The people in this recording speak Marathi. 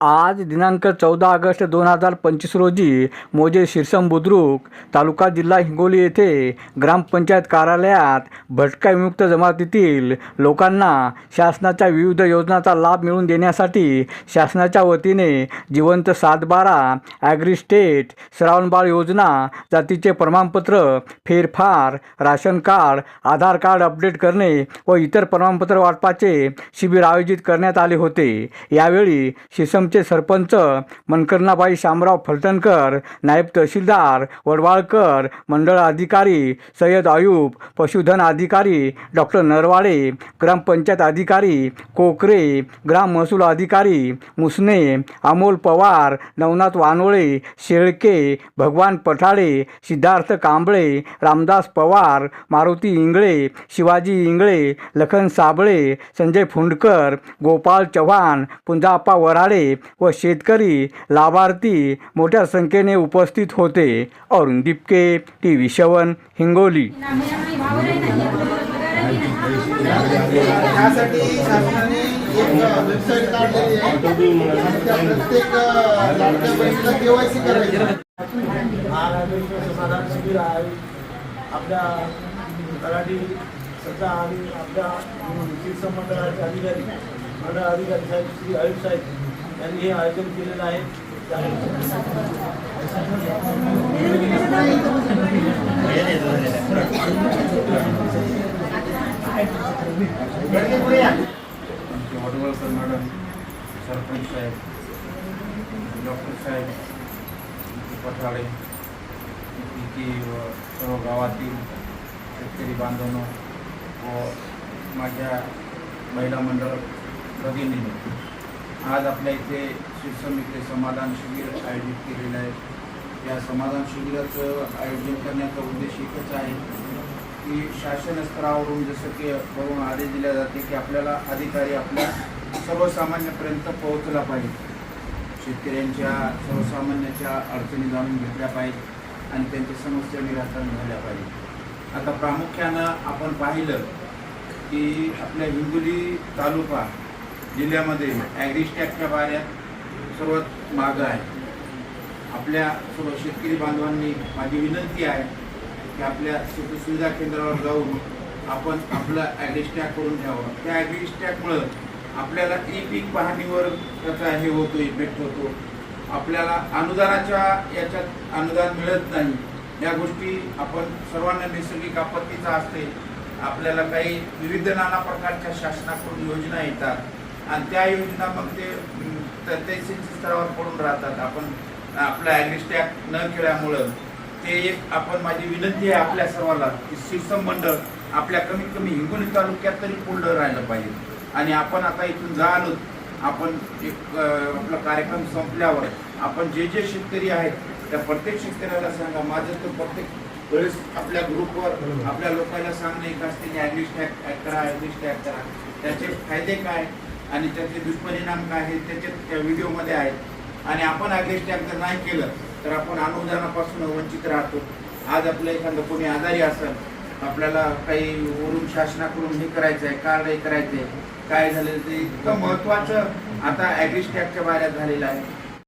आज दिनांक चौदा ऑगस्ट दोन हजार पंचवीस रोजी मोजे शिरसम बुद्रुक तालुका जिल्हा हिंगोली येथे ग्रामपंचायत कार्यालयात भटका विमुक्त जमातीतील लोकांना शासनाच्या विविध योजनांचा लाभ मिळवून देण्यासाठी शासनाच्या वतीने जिवंत सातबारा ॲग्रीस्टेट श्रावणबाळ योजना जातीचे प्रमाणपत्र फेरफार ration card Aadhaar card update करणे व इतर प्रमाणपत्र वाटपाचे शिबिर आयोजित करण्यात आले होते. यावेळी आश्रमचे सरपंच मनकर्णाबाई शामराव फलटणकर नायब तहसीलदार वडवाळकर मंडळ अधिकारी सय्यद आयुब पशुधन अधिकारी डॉक्टर नरवाडे ग्रामपंचायत अधिकारी कोकरे ग्राम महसूल अधिकारी मुसने अमोल पवार नवनाथ वानोळे शेळके भगवान पठाळे सिद्धार्थ कांबळे रामदास पवार मारुती इंगळे शिवाजी इंगळे लखन साबळे संजय फुंडकर गोपाळ चव्हाण पुंजाप्पा वराडे व शेतकरी लाभार्थी मोठ्या संख्येने उपस्थित होते. अरुण दिपके टी व्ही शवन हिंगोली. त्यासाठी शासनाने एक वेबसाईट काढलेली आहे. आणि त्या प्रत्येक लाडक्या बहिणीला केवायसी करायची शिबिर आहे. आपल्या तलाठी सध्या आणि आपल्या शिक्षण मंडळाचे अधिकारी मंडळ अधिकारी साहेब श्री आयुष साहेब यांनी हे आयोजन केलेलं आहे. आमचे वडवळकर मॅडम सरपंच साहेब डॉक्टर साहेब पठाळे की सर्व गावातील शेतकरी बांधवांनो व माझ्या महिला मंडळ भगिनींनी आज आपल्या इथे शिरसम इथे समाधान शिबिर आयोजित केलेलं आहे. या समाधान शिबिराचं आयोजन करण्याचा उद्देश एकच आहे की शासन स्तरावरून जसं की करून आदेश दिले जाते की आपल्याला अधिकारी आपल्या सर्वसामान्यपर्यंत पोहोचला पाहिजे. शेतकऱ्यांच्या सर्वसामान्याच्या अडचणी जाणून घेतल्या पाहिजेत आणि त्यांच्या समस्या निराकरण झाल्या पाहिजे. आता प्रामुख्यानं आपण पाहिलं की आपल्या हिंगोली तालुका जिल्ह्यामध्ये ॲग्रिस्टॅकच्या बाऱ्या सर्वात मागं आहे. आपल्या सर्व शेतकरी बांधवांनी माझी विनंती आहे की आपल्या सुखसुविधा केंद्रावर जाऊन आपण आपलं ॲग्रिस्टॅक करून घ्यावं. त्या ॲग्रिस्टॅकमुळं आपल्याला ई पीक पाहणीवर त्याचा हे होतो इफेक्ट होतो. आपल्याला अनुदानाच्या याच्यात अनुदान मिळत नाही. या गोष्टी आपण सर्वांना नैसर्गिक आपत्तीचा असते. आपल्याला काही विविध नाना प्रकारच्या शासनाकडून योजना येतात. आणि त्या योजना मग ते तहसील स्तरावर पडून राहतात. आपण आपला ॲग्रिस्टॅक न केल्यामुळं ते एक आपण माझी विनंती आहे आपल्या सर्वांना की शिरसम मंडळ आपल्या कमीत कमी हिंगोली तालुक्यात तरी पुढलं राहिलं पाहिजे. आणि आपण आता इथून झालो आपण एक आपला कार्यक्रम संपल्यावर आपण जे जे शेतकरी आहेत त्या प्रत्येक शेतकऱ्याला सांगा माझं तर प्रत्येक वेळेस आपल्या ग्रुपवर आपल्या लोकांना सांगणे एक असते की ॲग्रिस्टॅक करा ॲग्रिस्टॅक करा. त्याचे फायदे काय? आणि त्याचे दुष्परिणाम काय आहेत त्याचे त्या व्हिडिओमध्ये आहेत. आणि आपण ॲग्रिस्टॅक जर नाही केलं तर आपण अनुदानापासून वंचित राहतो. आज आपलं एखादं कोणी आजारी असेल आपल्याला काही वरून शासनाकडून हे करायचं आहे कार्ड हे करायचं आहे काय झालं ते इतकं महत्त्वाचं आता ॲग्रिस्टॅकच्या बाहेर झालेलं आहे.